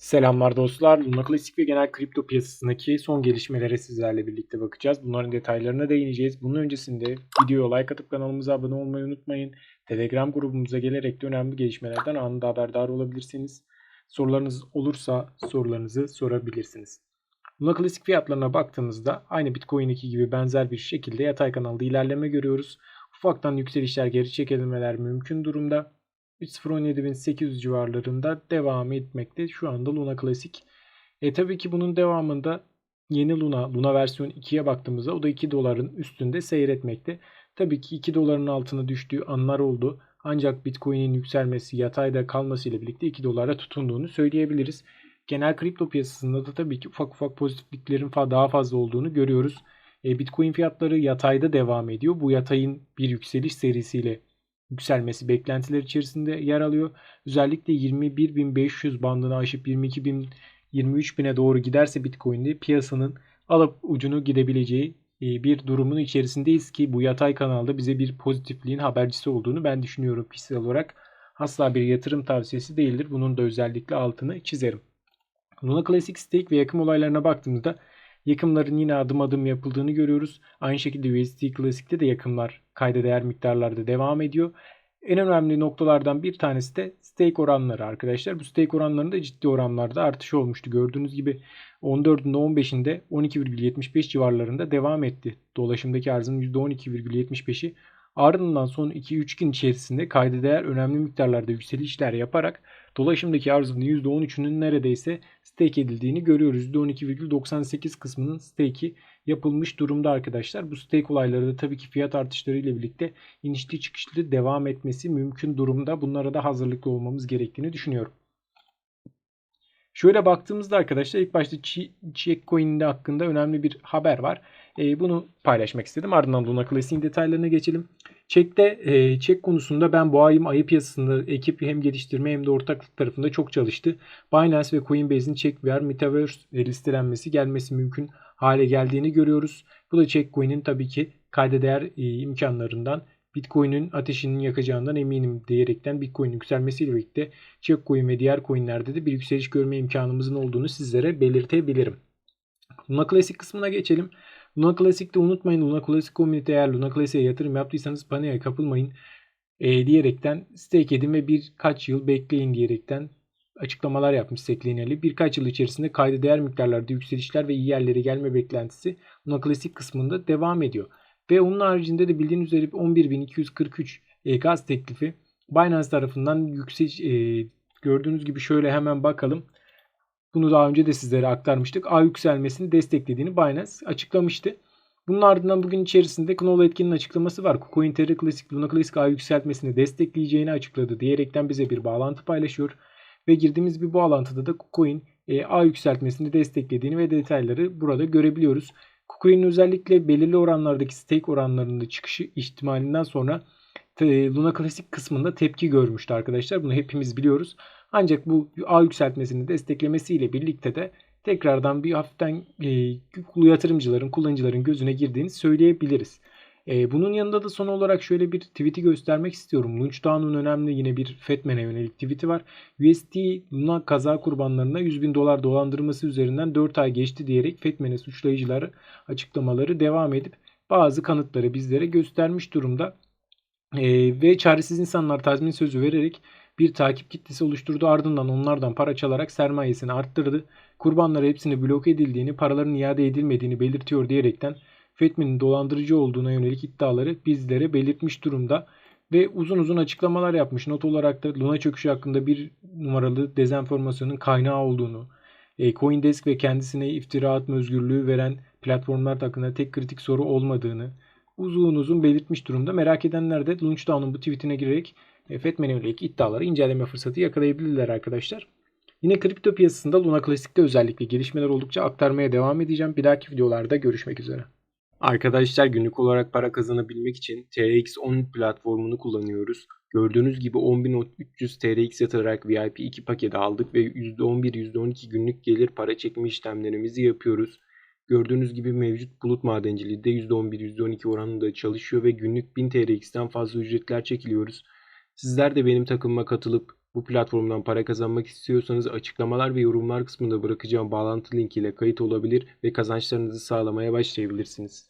Selamlar dostlar. Luna Klasik ve genel kripto piyasasındaki son gelişmelere sizlerle birlikte bakacağız. Bunların detaylarına değineceğiz. Bunun öncesinde videoya like atıp kanalımıza abone olmayı unutmayın. Telegram grubumuza gelerek de önemli gelişmelerden anında haberdar olabilirsiniz. Sorularınız olursa sorularınızı sorabilirsiniz. Luna Klasik fiyatlarına baktığımızda aynı Bitcoin'deki gibi benzer bir şekilde yatay kanalda ilerleme görüyoruz. Ufaktan yükselişler geri çekilmeler mümkün durumda. 3.017.800 civarlarında devam etmekte şu anda Luna Classic. E tabii ki bunun devamında yeni Luna, Luna versiyon 2'ye baktığımızda o da 2 doların üstünde seyretmekte. Tabii ki 2 doların altına düştüğü anlar oldu. Ancak Bitcoin'in yükselmesi, yatayda kalması ile birlikte 2 dolara tutunduğunu söyleyebiliriz. Genel kripto piyasasında da tabii ki ufak ufak pozitifliklerin daha fazla olduğunu görüyoruz. E, Bitcoin fiyatları yatayda devam ediyor. Bu yatayın bir yükseliş serisiyle yükselmesi beklentiler içerisinde yer alıyor. Özellikle 21.500 bandını aşıp 22.000 23.000'e doğru giderse Bitcoin'de piyasanın alıp ucunu gidebileceği e, bir durumun içerisindeyiz ki bu yatay kanalda bize bir pozitifliğin habercisi olduğunu ben düşünüyorum kişisel olarak. Asla bir yatırım tavsiyesi değildir. Bunun da özellikle altını çizerim. Luna Classic Stake ve yakım olaylarına baktığımızda yakımların yine adım adım yapıldığını görüyoruz. Aynı şekilde USD Classic'te de yakımlar kayda değer miktarlarda devam ediyor. En önemli noktalardan bir tanesi de stake oranları arkadaşlar. Bu stake oranlarında ciddi oranlarda artış olmuştu. Gördüğünüz gibi 14'ünde 15'inde 12,75 civarlarında devam etti. Dolaşımdaki arzın %12,75'i ardından son 2-3 gün içerisinde kayda değer önemli miktarlarda yükselişler yaparak dolaşımdaki arzın %13'ünün neredeyse stake edildiğini görüyoruz. %12,98 kısmının stake'i yapılmış durumda arkadaşlar. Bu stake olayları da tabii ki fiyat artışları ile birlikte inişli çıkışlı devam etmesi mümkün durumda. Bunlara da hazırlıklı olmamız gerektiğini düşünüyorum. Şöyle baktığımızda arkadaşlar ilk başta Check Coin'de hakkında önemli bir haber var. E, bunu paylaşmak istedim. Ardından Luna Classic'in detaylarına geçelim. Check'te e, check konusunda ben bu ayım ayı piyasasında ekip hem geliştirme hem de ortaklık tarafında çok çalıştı. Binance ve Coinbase'in Check VR Metaverse listelenmesi gelmesi mümkün hale geldiğini görüyoruz. Bu da Checkcoin'in tabii ki kayda değer e, imkanlarından Bitcoin'in ateşinin yakacağından eminim diyerekten Bitcoin yükselmesiyle birlikte Checkcoin ve diğer coinlerde de bir yükseliş görme imkanımızın olduğunu sizlere belirtebilirim. Luna Classic kısmına geçelim. Luna Classic'te unutmayın Luna Classic Community eğer Luna Classic'e yatırım yaptıysanız paniğe kapılmayın e, diyerekten stake edin ve birkaç yıl bekleyin diyerekten açıklamalar yapmış Seklineli. Birkaç yıl içerisinde kayda değer miktarlarda yükselişler ve iyi yerlere gelme beklentisi Luna Classic kısmında devam ediyor. Ve onun haricinde de bildiğiniz üzere 11.243 e, gaz teklifi Binance tarafından yüksek e, gördüğünüz gibi şöyle hemen bakalım. Bunu daha önce de sizlere aktarmıştık. A yükselmesini desteklediğini Binance açıklamıştı. Bunun ardından bugün içerisinde Knoll Etkin'in açıklaması var. KuCoin Terra Classic, Luna Classic A yükseltmesini destekleyeceğini açıkladı diyerekten bize bir bağlantı paylaşıyor. Ve girdiğimiz bir bağlantıda da KuCoin e, A yükseltmesini desteklediğini ve detayları burada görebiliyoruz. KuCoin'in özellikle belirli oranlardaki stake oranlarında çıkışı ihtimalinden sonra Luna Classic kısmında tepki görmüştü arkadaşlar. Bunu hepimiz biliyoruz. Ancak bu A yükseltmesini desteklemesiyle birlikte de tekrardan bir hafiften e, yatırımcıların, kullanıcıların gözüne girdiğini söyleyebiliriz. E, bunun yanında da son olarak şöyle bir tweet'i göstermek istiyorum. Lunchdown'un önemli yine bir Fetman'e yönelik tweet'i var. USD Luna kaza kurbanlarına 100 bin dolar dolandırması üzerinden 4 ay geçti diyerek Fetman'e suçlayıcıları açıklamaları devam edip bazı kanıtları bizlere göstermiş durumda. E, ve çaresiz insanlar tazmin sözü vererek bir takip kitlesi oluşturdu. Ardından onlardan para çalarak sermayesini arttırdı. Kurbanları hepsini blok edildiğini, paraların iade edilmediğini belirtiyor diyerekten Fetmi'nin dolandırıcı olduğuna yönelik iddiaları bizlere belirtmiş durumda ve uzun uzun açıklamalar yapmış. Not olarak da Luna çöküşü hakkında bir numaralı dezenformasyonun kaynağı olduğunu, e, Coindesk ve kendisine iftira atma özgürlüğü veren platformlar hakkında tek kritik soru olmadığını uzun uzun belirtmiş durumda. Merak edenler de Launchdown'un bu tweetine girerek e, Fetman'e yönelik iddiaları inceleme fırsatı yakalayabilirler arkadaşlar. Yine kripto piyasasında Luna Classic'te özellikle gelişmeler oldukça aktarmaya devam edeceğim. Bir dahaki videolarda görüşmek üzere. Arkadaşlar günlük olarak para kazanabilmek için TRX10 platformunu kullanıyoruz. Gördüğünüz gibi 10.300 TRX yatırarak VIP 2 paketi aldık ve %11-%12 günlük gelir para çekme işlemlerimizi yapıyoruz. Gördüğünüz gibi mevcut bulut madenciliği de %11-%12 oranında çalışıyor ve günlük 1000 TRX'ten fazla ücretler çekiliyoruz. Sizler de benim takımıma katılıp Bu platformdan para kazanmak istiyorsanız açıklamalar ve yorumlar kısmında bırakacağım bağlantı linkiyle kayıt olabilir ve kazançlarınızı sağlamaya başlayabilirsiniz.